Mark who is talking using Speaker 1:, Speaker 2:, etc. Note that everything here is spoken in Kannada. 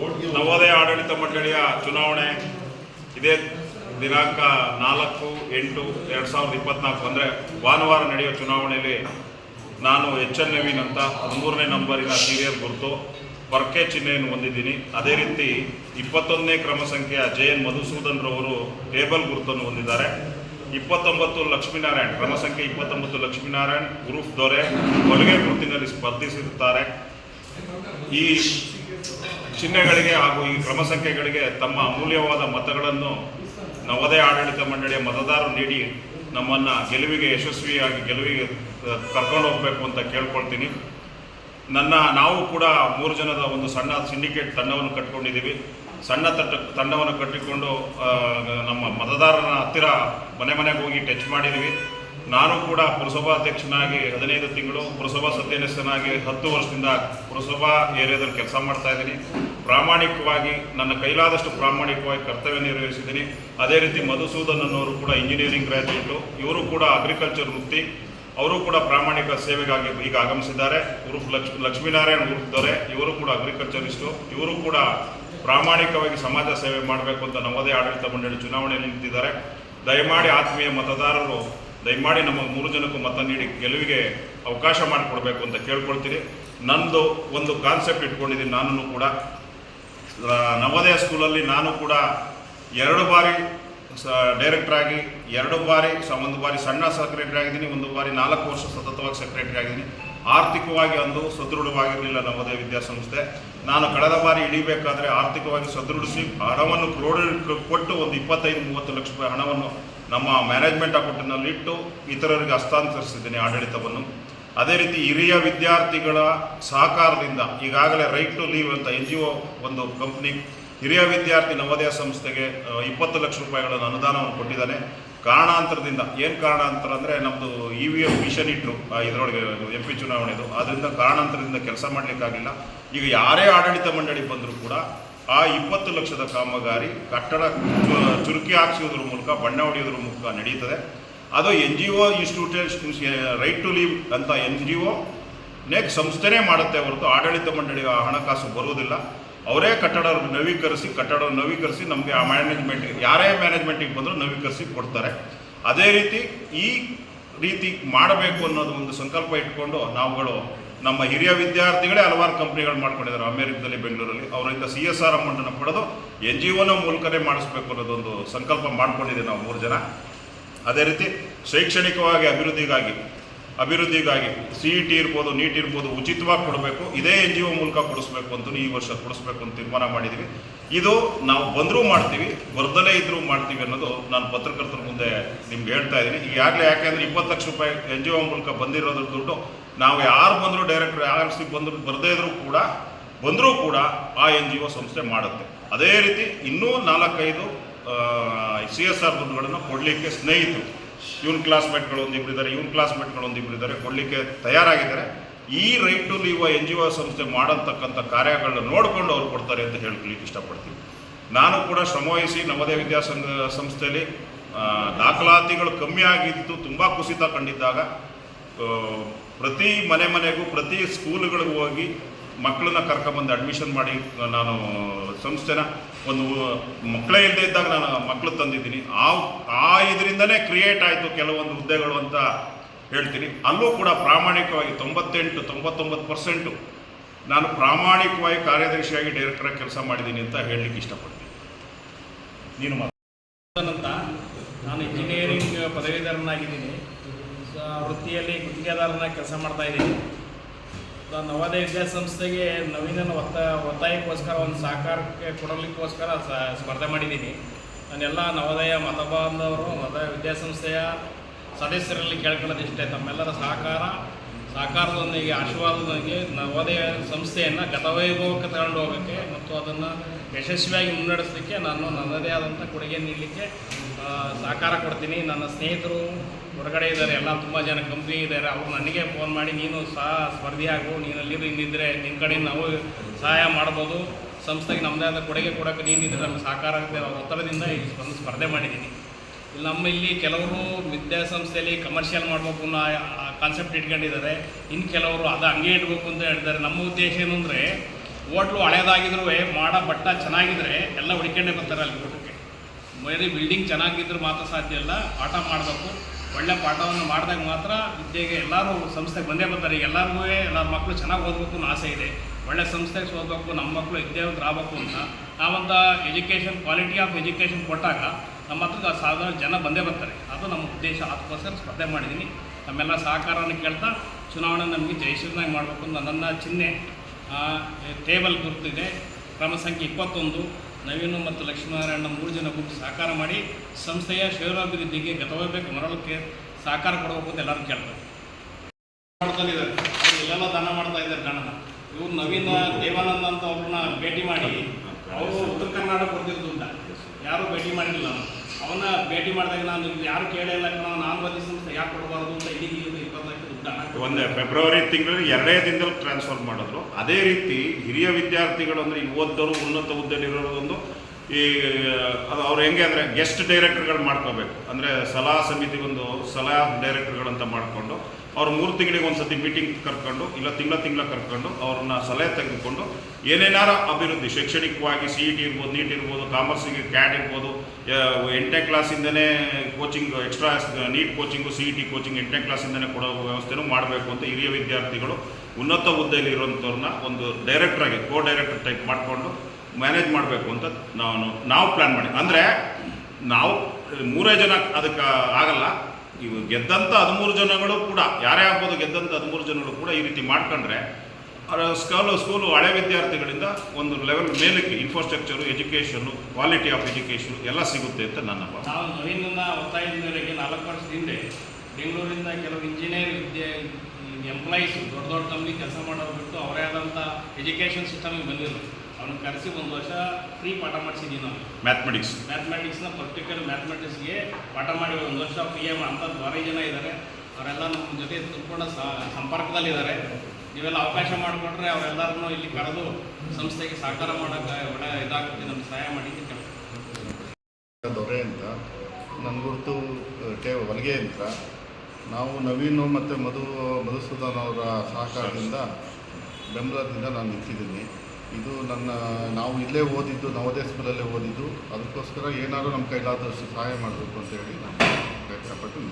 Speaker 1: ನವೋದಯ ಆಡಳಿತ ಮಂಡಳಿಯ ಚುನಾವಣೆ ಇದೇ. ದಿನಾಂಕ ನಾಲ್ಕು ಎಂಟು ಎರಡು ಸಾವಿರದ ಇಪ್ಪತ್ನಾಲ್ಕು ಅಂದರೆ ಭಾನುವಾರ ನಡೆಯುವ ಚುನಾವಣೆಯಲ್ಲಿ ನಾನು ಎಚ್ ಎನ್ ನವೀನ್ ಅಂತ ಹದಿಮೂರನೇ ನಂಬರಿನ ಸೀರಿಯಲ್ ಗುರುತು ಪರ್ಕೆ ಚಿಹ್ನೆಯನ್ನು ಹೊಂದಿದ್ದೀನಿ. ಅದೇ ರೀತಿ ಇಪ್ಪತ್ತೊಂದನೇ ಕ್ರಮ ಸಂಖ್ಯೆಯ ಜೆ ಎನ್ ಮಧುಸೂದನ್ ರವರು ಟೇಬಲ್ ಗುರುತನ್ನು ಹೊಂದಿದ್ದಾರೆ. ಇಪ್ಪತ್ತೊಂಬತ್ತು ಲಕ್ಷ್ಮೀನಾರಾಯಣ್ ಕ್ರಮ ಸಂಖ್ಯೆ ಇಪ್ಪತ್ತೊಂಬತ್ತು ಲಕ್ಷ್ಮೀನಾರಾಯಣ್ ಗುರುಫ್ ದೊರೆ ಹೊಲಿಗೆ ಗುರುತಿನಲ್ಲಿ ಸ್ಪರ್ಧಿಸಿರುತ್ತಾರೆ. ಈ ಚಿಹ್ನೆಗಳಿಗೆ ಹಾಗೂ ಈ ಕ್ರಮ ಸಂಖ್ಯೆಗಳಿಗೆ ತಮ್ಮ ಅಮೂಲ್ಯವಾದ ಮತಗಳನ್ನು ನವೋದಯ ಆಡಳಿತ ಮಂಡಳಿಯ ಮತದಾರರು ನೀಡಿ ನಮ್ಮನ್ನು ಗೆಲುವಿಗೆ ಯಶಸ್ವಿಯಾಗಿ ಗೆಲುವಿಗೆ ಕರ್ಕೊಂಡು ಹೋಗಬೇಕು ಅಂತ ಕೇಳ್ಕೊಳ್ತೀನಿ. ನನ್ನ, ನಾವು ಕೂಡ ಮೂರು ಜನದ ಒಂದು ಸಣ್ಣ ಸಿಂಡಿಕೇಟ್ ತಂಡವನ್ನು ಕಟ್ಕೊಂಡಿದ್ದೀವಿ. ಸಣ್ಣ ತಟ್ಟ, ತಂಡವನ್ನು ಕಟ್ಟಿಕೊಂಡು ನಮ್ಮ ಮತದಾರರ ಹತ್ತಿರ ಮನೆ ಮನೆಗೆ ಹೋಗಿ ಟಚ್ ಮಾಡಿದ್ದೀವಿ. ನಾನು ಕೂಡ ಪುರಸಭಾಧ್ಯಕ್ಷನಾಗಿ ಹದಿನೈದು ತಿಂಗಳು ಪುರಸಭಾ ಸದಸ್ಯನಾಗಿ ಹತ್ತು ವರ್ಷದಿಂದ ಪುರಸಭಾ ಏರಿಯಾದಲ್ಲಿ ಕೆಲಸ ಮಾಡ್ತಾ ಇದ್ದೀನಿ. ಪ್ರಾಮಾಣಿಕವಾಗಿ ನನ್ನ ಕೈಲಾದಷ್ಟು ಪ್ರಾಮಾಣಿಕವಾಗಿ ಕರ್ತವ್ಯ ನಿರ್ವಹಿಸಿದ್ದೀನಿ. ಅದೇ ರೀತಿ ಮಧುಸೂದನ್ ಅನ್ನೋರು ಕೂಡ ಇಂಜಿನಿಯರಿಂಗ್ ಗ್ರಾಜ್ಯುಯೇಟು ಇವರು ಕೂಡ ಅಗ್ರಿಕಲ್ಚರ್ ವೃತ್ತಿ, ಅವರು ಕೂಡ ಪ್ರಾಮಾಣಿಕ ಸೇವೆಗಾಗಿ ಈಗ ಆಗಮಿಸಿದ್ದಾರೆ. ಉರುಫ್ ಲಕ್ಷ್ ಲಕ್ಷ್ಮೀನಾರಾಯಣ್ ಉರುಫ್ ದೊರೆ ಇವರು ಕೂಡ ಅಗ್ರಿಕಲ್ಚರಿಸ್ಟು ಇವರು ಕೂಡ ಪ್ರಾಮಾಣಿಕವಾಗಿ ಸಮಾಜ ಸೇವೆ ಮಾಡಬೇಕು ಅಂತ ನಮ್ಮದೇ ಆಡಳಿತ ಮಂಡಳಿ ಚುನಾವಣೆಯಲ್ಲಿ ನಿಂತಿದ್ದಾರೆ. ದಯಮಾಡಿ ಆತ್ಮೀಯ ಮತದಾರರು ದಯಮಾಡಿ ನಮ್ಮ ಮೂರು ಜನಕ್ಕೂ ಮತ ನೀಡಿ ಗೆಲುವಿಗೆ ಅವಕಾಶ ಮಾಡಿಕೊಡ್ಬೇಕು ಅಂತ ಕೇಳ್ಕೊಳ್ತೀನಿ ನಂದು ಒಂದು ಕಾನ್ಸೆಪ್ಟ್ ಇಟ್ಕೊಂಡಿದ್ದೀನಿ ನಾನು ಕೂಡ. ನವೋದಯ ಸ್ಕೂಲಲ್ಲಿ ನಾನು ಕೂಡ ಎರಡು ಬಾರಿ, ಸ ಡೈರೆಕ್ಟರ್ ಆಗಿ, ಎರಡು ಬಾರಿ, ಸ, ಒಂದು ಬಾರಿ ಸಣ್ಣ ಸೆಕ್ರೆಟರಿ ಆಗಿದ್ದೀನಿ, ಒಂದು ಬಾರಿ ನಾಲ್ಕು ವರ್ಷ ಸತತವಾಗಿ ಸೆಕ್ರೆಟರಿ ಆಗಿದ್ದೀನಿ. ಆರ್ಥಿಕವಾಗಿ ಅಂದು ಸದೃಢವಾಗಿರಲಿಲ್ಲ ನವೋದಯ ವಿದ್ಯಾಸಂಸ್ಥೆ. ನಾನು ಕಳೆದ ಬಾರಿ ಇಳಿಬೇಕಾದ್ರೆ ಆರ್ಥಿಕವಾಗಿ ಸದೃಢಿಸಿ ಹಣವನ್ನು ಕ್ರೋಢ ಕೊಟ್ಟು ಒಂದು ಇಪ್ಪತ್ತೈದು, ಮೂವತ್ತು ಲಕ್ಷ ರೂಪಾಯಿ ಹಣವನ್ನು ನಮ್ಮ ಮ್ಯಾನೇಜ್ಮೆಂಟ್ ಅಕೌಂಟಿನಲ್ಲಿ ಇಟ್ಟು ಇತರರಿಗೆ ಹಸ್ತಾಂತರಿಸಿದ್ದೀನಿ ಆಡಳಿತವನ್ನು. ಅದೇ ರೀತಿ ಹಿರಿಯ ವಿದ್ಯಾರ್ಥಿಗಳ ಸಹಕಾರದಿಂದ ಈಗಾಗಲೇ ರೈಟ್ ಟು ಲೀವ್ ಅಂತ ಎನ್ ಜಿ ಒ ಒಂದು ಕಂಪ್ನಿ ಹಿರಿಯ ವಿದ್ಯಾರ್ಥಿ ನವೋದಯ ಸಂಸ್ಥೆಗೆ ಇಪ್ಪತ್ತು ಲಕ್ಷ ರೂಪಾಯಿಗಳನ್ನು ಅನುದಾನವನ್ನು ಕೊಟ್ಟಿದ್ದಾನೆ. ಕಾರಣಾಂತರದಿಂದ, ಏನು ಕಾರಣಾಂತರ ಅಂದರೆ ನಮ್ಮದು ಇ ವಿ ಎಂ ಮಿಷನ್ ಇಟ್ಟರು ಇದರೊಳಗೆ ಎಂ ಪಿ ಚುನಾವಣೆದು. ಅದರಿಂದ ಕಾರಣಾಂತರದಿಂದ ಕೆಲಸ ಮಾಡಲಿಕ್ಕಾಗಿಲ್ಲ ಈಗ ಯಾರೇ ಆಡಳಿತ ಮಂಡಳಿ ಬಂದರೂ ಕೂಡ ಆ ಇಪ್ಪತ್ತು ಲಕ್ಷದ ಕಾಮಗಾರಿ ಕಟ್ಟಡ ಚುರುಕಿ ಹಾಕಿಸೋದ್ರ ಮೂಲಕ, ಬಣ್ಣ ಹೊಡೆಯೋದ್ರ ಮೂಲಕ ನಡೀತದೆ. ಅದು N G O right to live ಅಂತ ಎನ್ ಜಿ ಒ ನೇಕ್ ಸಂಸ್ಥೆನೇ ಮಾಡುತ್ತೆ ಹೊರತು ಆಡಳಿತ ಮಂಡಳಿಯ ಹಣಕಾಸು ಬರುವುದಿಲ್ಲ ಅವರೇ ಕಟ್ಟಡ ನವೀಕರಿಸಿ ಕಟ್ಟಡ ನವೀಕರಿಸಿ ನಮಗೆ ಆ ಮ್ಯಾನೇಜ್ಮೆಂಟ್ ಯಾರೇ ಮ್ಯಾನೇಜ್ಮೆಂಟಿಗೆ ಬಂದರೂ ನವೀಕರಿಸಿ ಕೊಡ್ತಾರೆ. ಅದೇ ರೀತಿ ಈ ರೀತಿ ಮಾಡಬೇಕು ಅನ್ನೋದು ಒಂದು ಸಂಕಲ್ಪ ಇಟ್ಕೊಂಡು ನಾವುಗಳು ನಮ್ಮ ಹಿರಿಯ ವಿದ್ಯಾರ್ಥಿಗಳೇ ಹಲವಾರು ಕಂಪ್ನಿಗಳು ಮಾಡ್ಕೊಂಡಿದ್ದಾರೆ. ಅಮೆರಿಕದಲ್ಲಿ, ಬೆಂಗಳೂರಲ್ಲಿ. ಅವರಿಂದ ಸಿ ಎಸ್ ಆರ್ ಅಮೌಂಟನ್ನು ಪಡೆದು ಎನ್ ಜಿ ಒನ ಮೂಲಕನೇ ಮಾಡಿಸ್ಬೇಕು ಅನ್ನೋದೊಂದು ಸಂಕಲ್ಪ ಮಾಡ್ಕೊಂಡಿದ್ದೀವಿ ನಾವು ಮೂರು ಜನ. ಅದೇ ರೀತಿ ಶೈಕ್ಷಣಿಕವಾಗಿ ಅಭಿವೃದ್ಧಿಗಾಗಿ ಅಭಿವೃದ್ಧಿಗಾಗಿ ಸಿ ಇ ಟಿ ಇರ್ಬೋದು, ನೀಟ್ ಇರ್ಬೋದು ಉಚಿತವಾಗಿ ಕೊಡಬೇಕು. ಇದೇ ಎನ್ ಜಿ ಒ ಮೂಲಕ ಕೊಡಿಸ್ಬೇಕು ಅಂತ ಈ ವರ್ಷ ಕೊಡಿಸ್ಬೇಕು ಅಂತ ತೀರ್ಮಾನ ಮಾಡಿದ್ದೀವಿ ಇದು ನಾವು ಬಂದರೂ ಮಾಡ್ತೀವಿ, ಬರ್ದಲೇ ಇದ್ದರೂ ಮಾಡ್ತೀವಿ ಅನ್ನೋದು ನಾನು ಪತ್ರಕರ್ತರ ಮುಂದೆ ನಿಮ್ಗೆ ಹೇಳ್ತಾ ಇದ್ದೀನಿ. ಈಗಾಗಲೇ ಯಾಕೆಂದರೆ ಇಪ್ಪತ್ತು ಲಕ್ಷ ರೂಪಾಯಿ ಎನ್ ಜಿ ಒ ಮೂಲಕ ಬಂದಿರೋದ್ರ ದುಡ್ಡು ನಾವು ಯಾರು ಬಂದರೂ ಡೈರೆಕ್ಟರ್ ಯಾರು ಸಿ ಬಂದರೂ ಬರದೇ ಇದ್ರೂ ಕೂಡ, ಬಂದರೂ ಕೂಡ ಆ ಎನ್ ಜಿ ಒ ಸಂಸ್ಥೆ ಮಾಡುತ್ತೆ. ಅದೇ ರೀತಿ ಇನ್ನೂ ನಾಲ್ಕೈದು ಸಿ ಎಸ್ ಆರ್ ದುಡ್ಡುಗಳನ್ನು ಕೊಡಲಿಕ್ಕೆ ಸ್ನೇಹಿತರು. ಇವನ್ ಕ್ಲಾಸ್ಮೇಟ್ಗಳು ಒಂದಿಬ್ರು ಇದ್ದಾರೆ ಇವನ್ ಕ್ಲಾಸ್ಮೇಟ್ಗಳು ಒಂದಿಬ್ರು ಇದ್ದಾರೆ ಕೊಡಲಿಕ್ಕೆ ತಯಾರಾಗಿದ್ದಾರೆ. ಈ right to live N G O ಸಂಸ್ಥೆ ಮಾಡತಕ್ಕಂಥ ಕಾರ್ಯಗಳನ್ನ ನೋಡಿಕೊಂಡು ಅವ್ರು ಕೊಡ್ತಾರೆ ಅಂತ ಹೇಳ್ಕೊಳಿಕ್ಕೆ ಇಷ್ಟಪಡ್ತೀನಿ. ನಾನು ಕೂಡ ಶ್ರಮವಹಿಸಿ ನವೋದಯ ವಿದ್ಯಾಸಂಘ ಸಂಸ್ಥೆಯಲ್ಲಿ ದಾಖಲಾತಿಗಳು ಕಮ್ಮಿ ಆಗಿದ್ದು ತುಂಬ ಕುಸಿತ ಕಂಡಿದ್ದಾಗ ಪ್ರತಿ ಮನೆ ಮನೆಗೂ, ಪ್ರತಿ ಸ್ಕೂಲ್ಗಳಿಗೂ ಹೋಗಿ ಮಕ್ಕಳನ್ನ ಕರ್ಕೊಂಬಂದು ಅಡ್ಮಿಷನ್ ಮಾಡಿ, ನಾನು ಸಂಸ್ಥೆನ ಒಂದು ಮಕ್ಕಳೇ ಇಲ್ಲದೆ ಇದ್ದಾಗ ನಾನು ಮಕ್ಕಳು ತಂದಿದ್ದೀನಿ. ಆ ಆ ಇದರಿಂದನೇ ಕ್ರಿಯೇಟ್ ಆಯಿತು ಕೆಲವೊಂದು ಹುದ್ದೆಗಳು ಅಂತ ಹೇಳ್ತೀನಿ. ಅಲ್ಲೂ ಕೂಡ ಪ್ರಾಮಾಣಿಕವಾಗಿ ತೊಂಬತ್ತೆಂಟು, ತೊಂಬತ್ತೊಂಬತ್ತು ಪರ್ಸೆಂಟು ನಾನು ಪ್ರಾಮಾಣಿಕವಾಗಿ ಕಾರ್ಯದರ್ಶಿಯಾಗಿ ಡೈರೆಕ್ಟರಾಗಿ ಕೆಲಸ ಮಾಡಿದ್ದೀನಿ ಅಂತ ಹೇಳಲಿಕ್ಕೆ ಇಷ್ಟಪಡ್ತೀನಿ. ನೀನು ಮಾತು
Speaker 2: ನಾನು ಇಂಜಿನಿಯರಿಂಗ್ ಪದವೀಧರನಾಗಿದ್ದೀನಿ. ವೃತ್ತಿಯಲ್ಲಿ ಗುತ್ತಿಗೆದಾರನ ಕೆಲಸ ಮಾಡ್ತಾ ಇದ್ದೀನಿ ನವೋದಯ ವಿದ್ಯಾಸಂಸ್ಥೆಗೆ ನವೀನನ ಒತ್ತ ಒತ್ತಾಯಕ್ಕೋಸ್ಕರ, ಒಂದು ಸಹಕಾರಕ್ಕೆ ಕೊಡಲಿಕ್ಕೋಸ್ಕರ ಸ್ಪರ್ಧೆ ಮಾಡಿದ್ದೀನಿ. ನಾನೆಲ್ಲ ನವೋದಯ ಮತಬಾಂಧವರು ನವೋದಯ ವಿದ್ಯಾಸಂಸ್ಥೆಯ ಸದಸ್ಯರಲ್ಲಿ ಕೇಳ್ಕೊಳ್ಳೋದಿಷ್ಟೇ ತಮ್ಮೆಲ್ಲರ ಸಹಕಾರ, ಸಹಕಾರದೊಂದಿಗೆ, ಆಶೀರ್ವಾದದೊಂದಿಗೆ ನವೋದಯ ಸಂಸ್ಥೆಯನ್ನು ಗತವೈಭವಕ್ಕೆ ತಗೊಂಡು ಹೋಗೋಕ್ಕೆ ಮತ್ತು ಅದನ್ನು ಯಶಸ್ವಿಯಾಗಿ ಮುನ್ನಡೆಸಲಿಕ್ಕೆ ನಾನು ನನ್ನದೇ ಆದಂಥ ಕೊಡುಗೆ ನೀಡಲಿಕ್ಕೆ ಸಹಕಾರ ಕೊಡ್ತೀನಿ. ನನ್ನ ಸ್ನೇಹಿತರು ಹೊರಗಡೆ ಇದ್ದಾರೆ. ಎಲ್ಲ ತುಂಬ ಜನ ಕಂಪ್ನಿ ಇದ್ದಾರೆ. ಅವರು ನನಗೆ ಫೋನ್ ಮಾಡಿ, ನೀನು ಸಹ ಸ್ಪರ್ಧಿಯಾಗು ನೀನು ಅಲ್ಲಿ ಇನ್ನಿದ್ರೆ ನಿನ್ನ ಕಡೆ ನಾವು ಸಹಾಯ ಮಾಡ್ಬೋದು. ಸಂಸ್ಥೆಗೆ ನಮ್ಮದೇ ಆದ ಕೊಡುಗೆ ಕೊಡೋಕ್ಕೆ ನೀನಿದ್ರೆ ನಮಗೆ ಸಹಕಾರ ಆಗುತ್ತೆ. ಅನ್ನೋ ಒತ್ತಡದಿಂದ ಒಂದು ಸ್ಪರ್ಧೆ ಮಾಡಿದ್ದೀನಿ. ಇಲ್ಲಿ ನಮ್ಮ ಇಲ್ಲಿ ಕೆಲವರು ವಿದ್ಯಾಸಂಸ್ಥೆಯಲ್ಲಿ ಕಮರ್ಷಿಯಲ್ ಮಾಡಬೇಕು ಅನ್ನೋ ಕಾನ್ಸೆಪ್ಟ್ ಇಟ್ಕೊಂಡಿದ್ದಾರೆ. ಇನ್ನು ಕೆಲವರು ಅದು ಹಂಗೆ ಇಡಬೇಕು ಅಂತ ಹೇಳ್ತಾರೆ. ನಮ್ಮ ಉದ್ದೇಶ ಏನು ಅಂದರೆ, ಹೋಟ್ಲು ಹಳೇದಾಗಿದ್ರೂ ಮಾಡೋ, ಬಟ್ಟ ಚೆನ್ನಾಗಿದ್ರೆ ಎಲ್ಲ ಹುಡ್ಕೊಂಡೇ ಬರ್ತಾರೆ ಅಲ್ಲಿ ಊಟಕ್ಕೆ. ಬರೀ ಬಿಲ್ಡಿಂಗ್ ಚೆನ್ನಾಗಿದ್ರೆ ಮಾತ್ರ ಸಾಧ್ಯ ಇಲ್ಲ. ಪಾಠ ಮಾಡಬೇಕು. ಒಳ್ಳೆ ಪಾಠವನ್ನು ಮಾಡಿದಾಗ ಮಾತ್ರ ವಿದ್ಯೆಗೆ ಎಲ್ಲರೂ ಸಂಸ್ಥೆಗೆ ಬಂದೇ ಬರ್ತಾರೆ. ಈಗ ಎಲ್ಲರಿಗೂ ಎಲ್ಲರ ಮಕ್ಕಳು ಚೆನ್ನಾಗಿ ಓದಬೇಕು ಅನ್ನೋ ಆಸೆ ಇದೆ. ಒಳ್ಳೆ ಸಂಸ್ಥೆಗೆ ಓದಬೇಕು, ನಮ್ಮ ಮಕ್ಕಳು ವಿದ್ಯಾವಂತರು ಆಗಬೇಕು ಅಂತ. ನಾವಂತ ಎಜುಕೇಷನ್, ಕ್ವಾಲಿಟಿ ಆಫ್ ಎಜುಕೇಷನ್ ಕೊಟ್ಟಾಗ ನಮ್ಮ ಹತ್ರ ಸಾಧಾರಣ ಜನ ಬಂದೇ ಬರ್ತಾರೆ. ಅದು ನಮ್ಮ ಉದ್ದೇಶ. ಅದಕ್ಕೋಸ್ಕರ ಸ್ಪರ್ಧೆ ಮಾಡಿದ್ದೀನಿ. ನಮ್ಮೆಲ್ಲ ಸಹಕಾರವನ್ನು ಕೇಳ್ತಾ ಚುನಾವಣೆ ನಮಗೆ ಜಯಶೀಲನಾಗಿ ಮಾಡಬೇಕು ಅಂತ ನನ್ನ ಚಿಹ್ನೆ ಟೇಬಲ್ ಗುರುತಿದೆ. ಕ್ರಮ ಸಂಖ್ಯೆ ಇಪ್ಪತ್ತೊಂದು. ನವೀನು ಮತ್ತು ಲಕ್ಷ್ಮೀನಾರಾಯಣ ಮೂರು ಜನ ಗುಂಪು ಸಹಕಾರ ಮಾಡಿ ಸಂಸ್ಥೆಯ ಕ್ಷೇತ್ರಾಭಿವೃದ್ಧಿಗೆ ಗತವಾಗಬೇಕು ಮರಳಕ್ಕೆ ಸಹಕಾರ ಕೊಡಬೇಕು ಅಂತ ಎಲ್ಲರೂ ಕೇಳ್ತಾರೆ. ಅವ್ರು ಇಲ್ಲೆಲ್ಲ ದಾನ ಮಾಡ್ತಾ ಇದ್ದಾರೆ ಗಣನ. ಇವ್ರು ನವೀನ ದೇವಾನಂದ ಅಂತ ಅವ್ರನ್ನ ಭೇಟಿ ಮಾಡಿ ಅವರು ಉತ್ತರ ಕರ್ನಾಟಕ ಕೊಡ್ತಿದ್ರು ದುಡ್ಡ ಯಾರೂ ಭೇಟಿ ಮಾಡಿರಲಿಲ್ಲ ನಾನು ಅವನ್ನ ಭೇಟಿ ಮಾಡಿದಾಗ ನಾನು ಇಲ್ಲಿ ಯಾರು ಕೇಳಿಲ್ಲ ನಾನು ಬದಿ ಸಂಸ್ಥೆ ಯಾಕೆ ಕೊಡಬಾರ್ದು ಅಂತ ಇದೀಗ ಇದು ಇಪ್ಪತ್ತೈದು ದುಡ್ಡ ಹಣ
Speaker 1: ಒಂದೇ ಫೆಬ್ರವರಿ ತಿಂಗಳಲ್ಲಿ ಎರಡೇ ದಿನದಲ್ಲಿ ಟ್ರಾನ್ಸ್ಫರ್ ಮಾಡಿದ್ರು. ಅದೇ ರೀತಿ ಹಿರಿಯ ವಿದ್ಯಾರ್ಥಿಗಳು ಅಂದರೆ ಇವತ್ತರೂ ಉನ್ನತ ಹುದ್ದೆಲಿರೋದೊಂದು ಈ, ಅದು ಅವ್ರು ಹೆಂಗೆ ಅಂದರೆ ಗೆಸ್ಟ್ ಡೈರೆಕ್ಟರ್ಗಳು ಮಾಡ್ಕೋಬೇಕು. ಅಂದರೆ ಸಲಹಾ ಸಮಿತಿಗೊಂದು ಸಲಹಾ ಡೈರೆಕ್ಟರ್ಗಳಂತ ಮಾಡಿಕೊಂಡು, ಅವ್ರು ಮೂರು ತಿಂಗಳಿಗೆ ಒಂದು ಸತಿ ಮೀಟಿಂಗ್ ಕರ್ಕೊಂಡು, ಇಲ್ಲ ತಿಂಗಳ ತಿಂಗಳ ಕರ್ಕೊಂಡು, ಅವ್ರನ್ನ ಸಲಹೆ ತೆಗೆದುಕೊಂಡು, ಏನೇನಾರ ಅಭಿವೃದ್ಧಿ, ಶೈಕ್ಷಣಿಕವಾಗಿ ಸಿ ಇ ಟಿ ಇರ್ಬೋದು ನೀಟ್ ಇರ್ಬೋದು ಕಾಮರ್ಸಿಗೆ ಕ್ಯಾಟ್ ಇರ್ಬೋದು ಎಂಟನೇ ಕ್ಲಾಸಿಂದನೇ coaching extra NEET coaching C E T coaching ಎಂಟನೇ ಕ್ಲಾಸಿಂದನೇ ಕೊಡೋ ವ್ಯವಸ್ಥೆನೂ ಮಾಡಬೇಕು ಅಂತ ಹಿರಿಯ ವಿದ್ಯಾರ್ಥಿಗಳು ಉನ್ನತ ಹುದ್ದೆಯಲ್ಲಿ ಇರುವಂಥವ್ರನ್ನ ಒಂದು ಡೈರೆಕ್ಟ್ರಾಗಿ ಕೋ ಡೈರೆಕ್ಟರ್ ಟೈಪ್ ಮಾಡಿಕೊಂಡು ಮ್ಯಾನೇಜ್ ಮಾಡಬೇಕು ಅಂತ ನಾನು, ನಾವು ಪ್ಲ್ಯಾನ್ ಮಾಡಿ. ಅಂದರೆ ನಾವು ಮೂರೇ ಜನ ಅದಕ್ಕೆ ಆಗಲ್ಲ. ಇವು ಗೆದ್ದಂಥ ಹದಿಮೂರು ಜನಗಳು ಕೂಡ, ಯಾರೇ ಆಗ್ಬೋದು ಗೆದ್ದಂಥ ಹದಿಮೂರು ಜನಗಳು ಕೂಡ ಈ ರೀತಿ ಮಾಡ್ಕೊಂಡ್ರೆ ಸ್ಕೂಲು ಸ್ಕೂಲು ಹಳೆ ವಿದ್ಯಾರ್ಥಿಗಳಿಂದ ಒಂದು ಲೆವೆಲ್ ಮೇಲಕ್ಕೆ infrastructure education quality of education ಎಲ್ಲ ಸಿಗುತ್ತೆ ಅಂತ ನನ್ನ
Speaker 2: ನಾವು ನವೀನನ್ನ ಒತ್ತಾಯದ ಮೇರೆಗೆ ನಾಲ್ಕು ವರ್ಷದ ಹಿಂದೆ ಬೆಂಗಳೂರಿಂದ ಕೆಲವು ಇಂಜಿನಿಯರ್ ವಿದ್ಯೆ ಎಂಪ್ಲಾಯೀಸ್ ದೊಡ್ಡ ದೊಡ್ಡ ಕಂಪ್ನಿ ಕೆಲಸ ಮಾಡೋರು ಬಿಟ್ಟು ಅವರೇ ಆದಂಥ ಎಜುಕೇಷನ್ ಸಿಸ್ಟಮಿಗೆ ಬಂದಿದ್ರು ಅವ್ರನ್ನ ಕರೆಸಿ ಒಂದು ವರ್ಷ ಫ್ರೀ ಪಾಠ ಮಾಡಿಸಿದ್ದೀವಿ ನಾವು.
Speaker 1: ಮ್ಯಾಥಮೆಟಿಕ್ಸ್
Speaker 2: ಮ್ಯಾಥಮೆಟಿಕ್ಸ್ನ ಪರ್ಟಿಕ್ಯುಲರ್ ಮ್ಯಾಥಮೆಟಿಕ್ಸ್ಗೆ ಪಾಠ ಮಾಡಿ ಒಂದು ವರ್ಷ ಫ್ರೀ ಅಂತ ಭಾರಿ ಜನ ಇದ್ದಾರೆ ಅವರೆಲ್ಲ ನಮ್ಮ ಜೊತೆ ತುಂಬ ಸಂಪರ್ಕದಲ್ಲಿದ್ದಾರೆ ನೀವೆಲ್ಲ ಅವಕಾಶ ಮಾಡಿಕೊಂಡ್ರೆ ಅವರೆಲ್ಲರನ್ನೂ ಇಲ್ಲಿ ಕರೆದು ಸಂಸ್ಥೆಗೆ ಸಹಕಾರ ಮಾಡೋಕ್ಕೆ ಒಳ್ಳೆ ಇದಾಗುತ್ತೆ ನಮ್ಗೆ ಸಹಾಯ ಮಾಡಿ ಅಂತ.
Speaker 3: ದೊರೆ ಅಂತ. ನನ್ನ ಗುರುತು ಟೇ ಹೊಲಿಗೆ ಯಂತ್ರ ನಾವು ನವೀನು ಮತ್ತು ಮಧು ಮಧುಸೂದನ್ ಅವರ ಸಹಕಾರದಿಂದ ಬೆಂಬಲದಿಂದ ನಾನು ನಿಂತಿದ್ದೀನಿ. ಇದು ನನ್ನ, ನಾವು ಇಲ್ಲೇ ಓದಿದ್ದು ನವೋದಯ ಸ್ಕೂಲಲ್ಲೇ ಓದಿದ್ದು, ಅದಕ್ಕೋಸ್ಕರ ಏನಾದರೂ ನಮ್ಮ ಕೈಲಾದಷ್ಟು ಸಹಾಯ ಮಾಡಬೇಕು ಅಂತ ಹೇಳಿ ನಾನು ಪ್ರಯತ್ನಪಟ್ಟು.